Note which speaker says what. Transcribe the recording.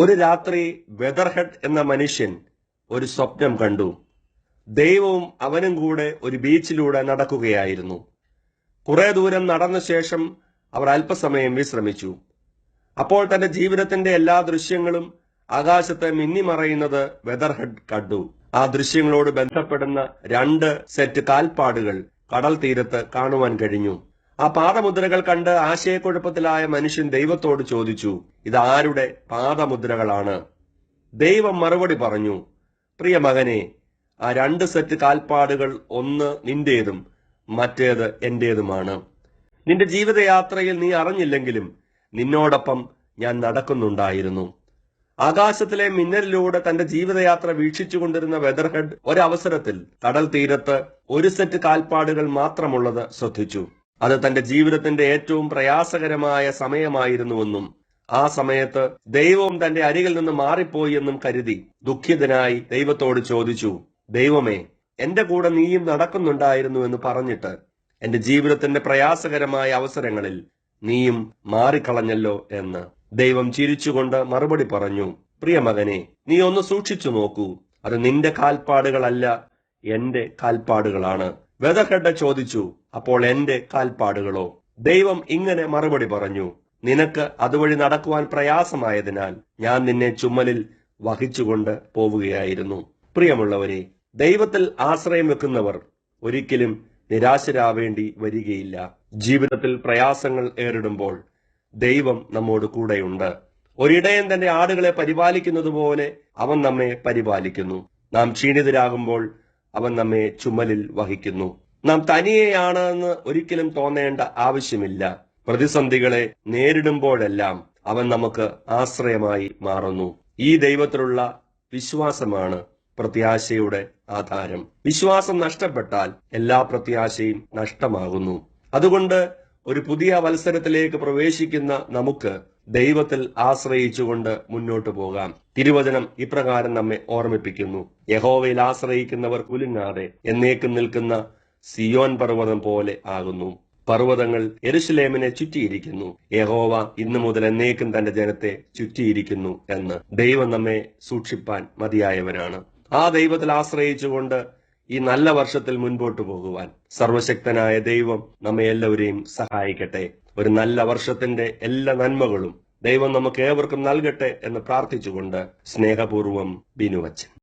Speaker 1: ഒരു രാത്രി വെതർഹെഡ് എന്ന മനുഷ്യൻ ഒരു സ്വപ്നം കണ്ടു. ദൈവവും അവനും കൂടെ ഒരു ബീച്ചിലൂടെ നടക്കുകയായിരുന്നു. കുറെ ദൂരം നടന്ന ശേഷം അവർ അല്പസമയം വിശ്രമിച്ചു. അപ്പോൾ തന്റെ ജീവിതത്തിന്റെ എല്ലാ ദൃശ്യങ്ങളും ആകാശത്തെ മിന്നിമറയുന്നത് വെദർഹെഡ് കണ്ടു. ആ ദൃശ്യങ്ങളോട് ബന്ധപ്പെടുന്ന രണ്ട് സെറ്റ് കാൽപ്പാടുകൾ കടൽ തീരത്ത് കാണുവാൻ കഴിഞ്ഞു. ആ പാദമുദ്രകൾ കണ്ട് ആശയക്കുഴപ്പത്തിലായ മനുഷ്യൻ ദൈവത്തോട് ചോദിച്ചു ഇതാരുടെ പാദമുദ്രകളാണ്? ദൈവം മറുപടി പറഞ്ഞു പ്രിയ മകനെ ആ രണ്ട് സെറ്റ് കാൽപ്പാടുകൾ ഒന്ന് നിന്റേതും മറ്റേത് എന്റേതുമാണ്. നിന്റെ ജീവിതയാത്രയിൽ നീ അറിഞ്ഞില്ലെങ്കിലും നിന്നോടൊപ്പം ഞാൻ നടക്കുന്നുണ്ടായിരുന്നു. ആകാശത്തിലെ മിന്നലിലൂടെ തന്റെ ജീവിതയാത്ര വീക്ഷിച്ചുകൊണ്ടിരുന്ന വെതർഹെഡ് ഒരവസരത്തിൽ കടൽ തീരത്ത് ഒരു സെറ്റ് കാൽപ്പാടുകൾ മാത്രമുള്ളത് ശ്രദ്ധിച്ചു. അത് തന്റെ ജീവിതത്തിന്റെ ഏറ്റവും പ്രയാസകരമായ സമയമായിരുന്നുവെന്നും ആ സമയത്ത് ദൈവം തന്റെ അരികിൽ നിന്ന് മാറിപ്പോയി എന്നും കരുതി ദുഃഖിതനായി ദൈവത്തോട് ചോദിച്ചു ദൈവമേ എന്റെ കൂടെ നീയും നടക്കുന്നുണ്ടായിരുന്നു എന്ന് പറഞ്ഞിട്ട് എന്റെ ജീവിതത്തിന്റെ പ്രയാസകരമായ അവസരങ്ങളിൽ നീയും മാറിക്കളഞ്ഞല്ലോ എന്ന്. ദൈവം ചിരിച്ചുകൊണ്ട് മറുപടി പറഞ്ഞു പ്രിയ മകനെ നീ ഒന്ന് സൂക്ഷിച്ചു നോക്കൂ. അത് നിന്റെ കാൽപ്പാടുകളല്ല എന്റെ കാൽപ്പാടുകളാണ്. വെതക്കെട്ട ചോദിച്ചു അപ്പോൾ എന്റെ കാൽപ്പാടുകളോ? ദൈവം ഇങ്ങനെ മറുപടി പറഞ്ഞു നിനക്ക് അതുവഴി നടക്കുവാൻ പ്രയാസമായതിനാൽ ഞാൻ നിന്നെ ചുമ്മലിൽ വഹിച്ചുകൊണ്ട് പോവുകയായിരുന്നു. പ്രിയമുള്ളവരെ ദൈവത്തിൽ ആശ്രയം വെക്കുന്നവർ ഒരിക്കലും നിരാശരാവേണ്ടി വരികയില്ല. ജീവിതത്തിൽ പ്രയാസങ്ങൾ ഏറിടുമ്പോൾ ദൈവം നമ്മോട് കൂടെയുണ്ട്. ഒരിടയൻ തന്റെ ആടുകളെ പരിപാലിക്കുന്നത് പോലെ അവൻ നമ്മെ പരിപാലിക്കുന്നു. നാം ക്ഷീണിതരാകുമ്പോൾ അവൻ നമ്മെ ചുമലിൽ വഹിക്കുന്നു. നാം തനിയെയാണെന്ന് ഒരിക്കലും തോന്നേണ്ട ആവശ്യമില്ല. പ്രതിസന്ധികളെ നേരിടുമ്പോഴെല്ലാം അവൻ നമുക്ക് ആശ്രയമായി മാറുന്നു. ഈ ദൈവത്തിലുള്ള വിശ്വാസമാണ് പ്രത്യാശയുടെ ആധാരം. വിശ്വാസം നഷ്ടപ്പെട്ടാൽ എല്ലാ പ്രത്യാശയും നഷ്ടമാകുന്നു. അതുകൊണ്ട് ഒരു പുതിയ മത്സരത്തിലേക്ക് പ്രവേശിക്കുന്ന നമുക്ക് ദൈവത്തിൽ ആശ്രയിച്ചുകൊണ്ട് മുന്നോട്ട് പോകാം. തിരുവചനം ഇപ്രകാരം നമ്മെ ഓർമ്മിപ്പിക്കുന്നു. യഹോവയിൽ ആശ്രയിക്കുന്നവർ കുലുങ്ങാതെ എന്നേക്കും നിൽക്കുന്ന സിയോൻ പർവതം പോലെ ആകുന്നു. പർവതങ്ങൾ എരുശലേമിനെ ചുറ്റിയിരിക്കുന്നു. യഹോവ ഇന്നു മുതൽ എന്നേക്കും തന്റെ ജനത്തെ ചുറ്റിയിരിക്കുന്നു എന്ന് ദൈവം നമ്മെ സൂക്ഷിപ്പാൻ മതിയായവനാണ്. ആ ദൈവത്തിൽ ആശ്രയിച്ചുകൊണ്ട് ഈ നല്ല വർഷത്തിൽ മുൻപോട്ട് പോകുവാൻ സർവശക്തനായ ദൈവം നമ്മെ എല്ലാവരെയും സഹായിക്കട്ടെ. ഒരു നല്ല വർഷത്തിന്റെ എല്ലാ നന്മകളും ദൈവം നമുക്ക് ഏവർക്കും നൽകട്ടെ എന്ന് പ്രാർത്ഥിച്ചുകൊണ്ട് സ്നേഹപൂർവം ബിനുവച്ചൻ.